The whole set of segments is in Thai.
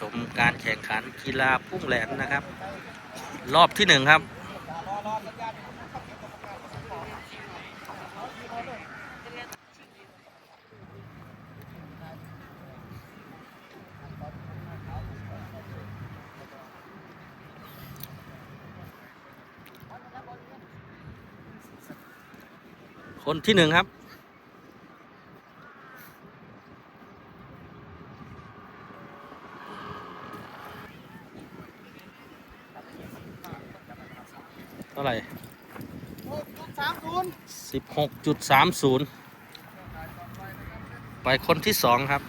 ชมการแข่งขันกีฬาพุ่งแหลนนะครับ รอบที่หนึ่งครับ คนที่หนึ่งครับ ท่าไหร่สามศูนย์สิบหกจุดสามศูนย์ไปคนที่สองครับ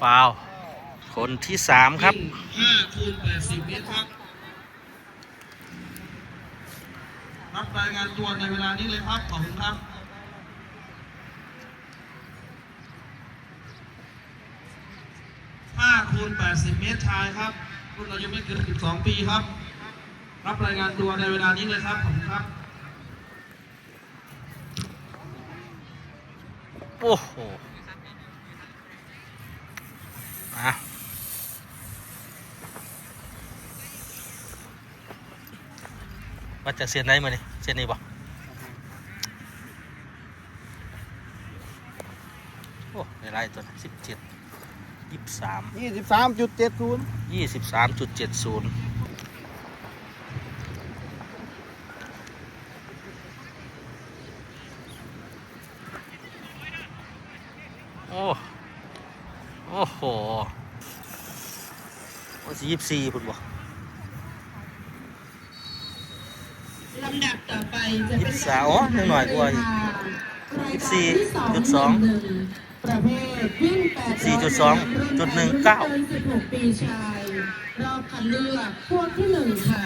ฟาวล์คนที่สามครับห้าคูณแปดสิบเมตรครับรับรายงานตัวในเวลานี้เลยครับ ขอบคุณครับห้าคูณแปดสิบเมตรชายครับรุ่นอายุไม่เกินสิบสองปีครับ รับรายงานตัวในเวลานี้เลยครับ ขอบคุณครับโอ้โห อะมาจากเสียนไหนมาเนี่ยเสียนนี้บ่โอ้ในไล่ตัวสิบเจ็ดยี่สิบสามยี่สิบสามจุดเจ็ดศูนย์ยี่สิบสามจุดเจ็ดศูนย์โอ้โอ้โหว่าสิยี่สิบสี่พุ่นบ่ลำดับต่อไปจะยี่เป็สินบสามอ๋อยังหน่อยกว่าอีกยี่สิบสี่จุดสองประเภทวิ่งแปดสี่จุดสองจุดหนึ่งเก้าสิบหกปีชายรอบคัดเลือกพวกที่หนึ่งค่ะ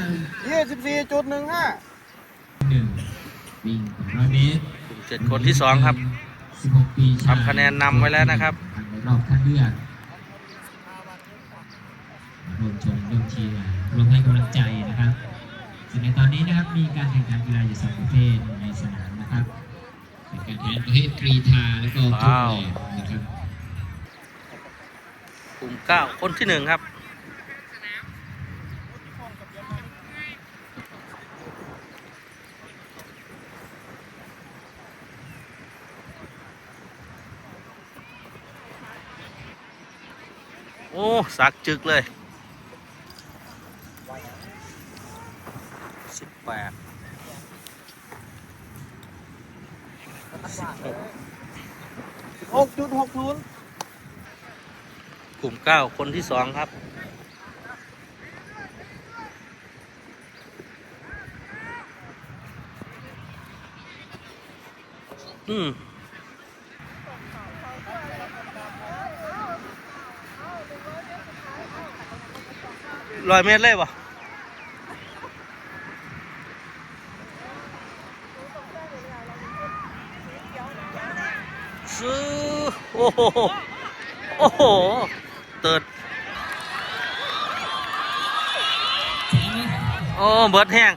ยี่สิบสี่จุดหนึ่งห้าหนึ่งวิ่งร้อยเมตรกลุ่มเจ็ดคนที่สองครับสิบหกปีชายทำคะแนนนำไว้แล้วนะครับผ่านในรอบคัดเลือก รวมชมรวมเชียร์รวมให้กำลังใจนะครับส่วนในตอนนี้นะครับมีการแข่งขันกีฬาอยู่สองประเภทในสนามนะครับเป็นการแข่งขันประเภทกรีธาและก็ทุกว้าวแบบนะครับกลุ่มเก้าคนที่หนึ่งครับโอ้ สักจึกเลย สิบแปดสิบหกหกจุดหกศูนย์กลุ่มเก้าคนที่สองครับอืม ร้อยเมตรเลยปะซื้อโอ้โห โอ้โห เติร์ดโอ้เบิดแห้ง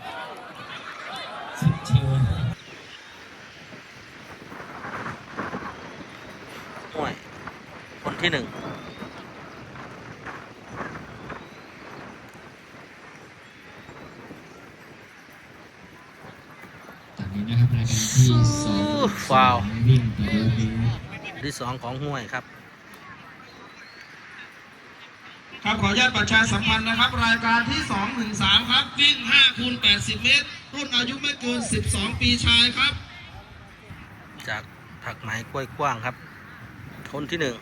สุดเชิญห่วยคนที่หนึ่ง ตอนนี้นะครับ รายการที่สองฟาวล์วิ่งต่อร้อยเมตรที่สองของห้วยครับ ครับขออนุญาตประชาสัมพันธ์นะครับ รายการที่ 213 ครับ วิ่ง5คูณ80 เมตร รุ่นอายุไม่เกิน 12 ปีชายครับ จากผักไม้กล้วยกว้างครับคนที่หนึ่ง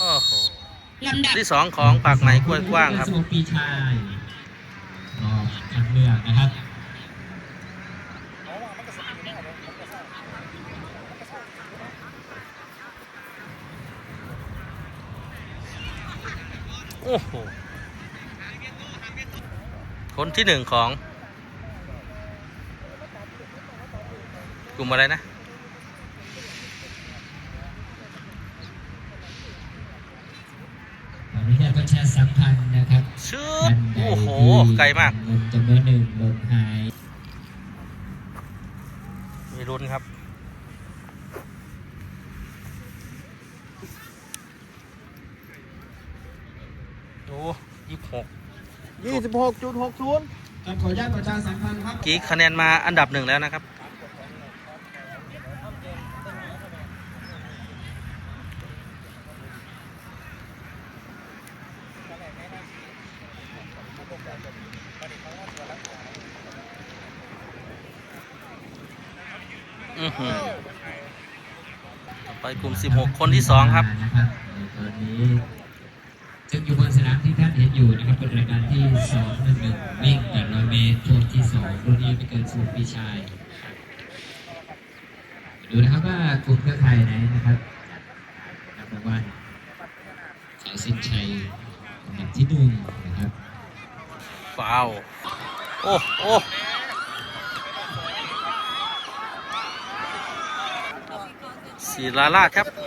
โอ้โห ลำดับที่สองของปากไหมกล้วยกว้างครับสมปีชายรอบคัดเลือกนะครับโอ้โหคนที่หนึ่งของ กลุ่มอะไรนะ ขออนุญาต ประชาสัมพันธ์นะครับชืบท่านใดโอ้โหที่ไกลมากเงินจำนวนหนึ่งลงหาย มีรุนครับ โอ้ยี่หกยี่สิบหกจุดหกศูนย์ครับขออนุญาตประชาสัมพันธ์ครับ กี่คะแนนมาอันดับหนึ่งแล้วนะครับ อือหือต่อไปกลุ่ม 16 คนที่ 2 ครับนะครับในตอนนี้ซึ่งอยู่บนสนามที่ท่านเห็นอยู่นะครับเป็นรายการที่2 1 1วิ่ง800เมตรช่วงที่ 2 รุ่นนี้ไม่เกินสูงปีชาย ดูนะครับว่ากลุ่มเครือข่ายไหนนะครับนับรางวัลสาวสินชัยอันดับที่หนึ่งนะครับฟาว โอ้ โอ้ ศิลาราชครับต่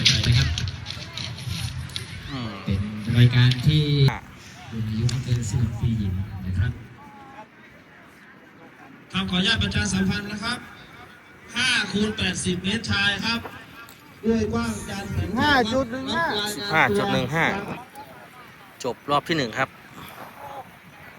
อไปนะครับอืมเป็นรายการที่อะรุ่นอายุไม่เกิน16ปีหญิงนะครับครับขออนุญาตประชาสัมพันธ์นะครับ5คูณ80 เมตรชายครับ ด้วยกว้างจานแผ่นห้าจุดหนึ่งห้าห้าจุดหนึ่งห้าจบรอบที่หนึ่งครับ